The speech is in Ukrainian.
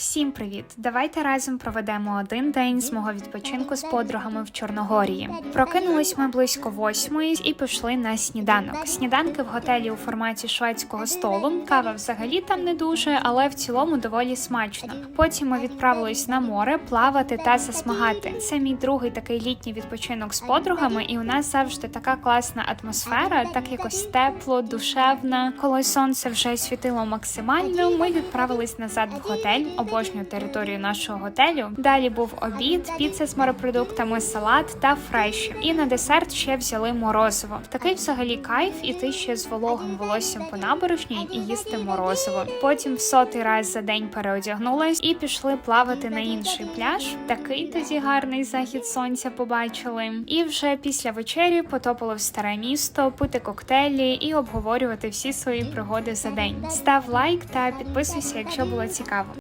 Всім привіт! Давайте разом проведемо один день з мого відпочинку з подругами в Чорногорії. Прокинулись ми близько восьмої і пішли на сніданок. Сніданки в готелі у форматі шведського столу. Кава взагалі там не дуже, але в цілому доволі смачно. Потім ми відправились на море плавати та засмагати. Це мій другий такий літній відпочинок з подругами, і у нас завжди така класна атмосфера, так якось тепло, душевна. Коли сонце вже світило максимально, ми відправились назад в готель, обожнюю територію нашого готелю. Далі був обід, піца з морепродуктами, салат та фреші. І на десерт ще взяли морозиво. Такий взагалі кайф іти ще з вологим волоссям по набережній і їсти морозиво. Потім в сотий раз за день переодягнулась і пішли плавати на інший пляж. Такий тоді гарний захід сонця побачили. І вже після вечері потопали в старе місто, пити коктейлі і обговорювати всі свої пригоди за день. Став лайк та підписуйся, якщо було цікаво.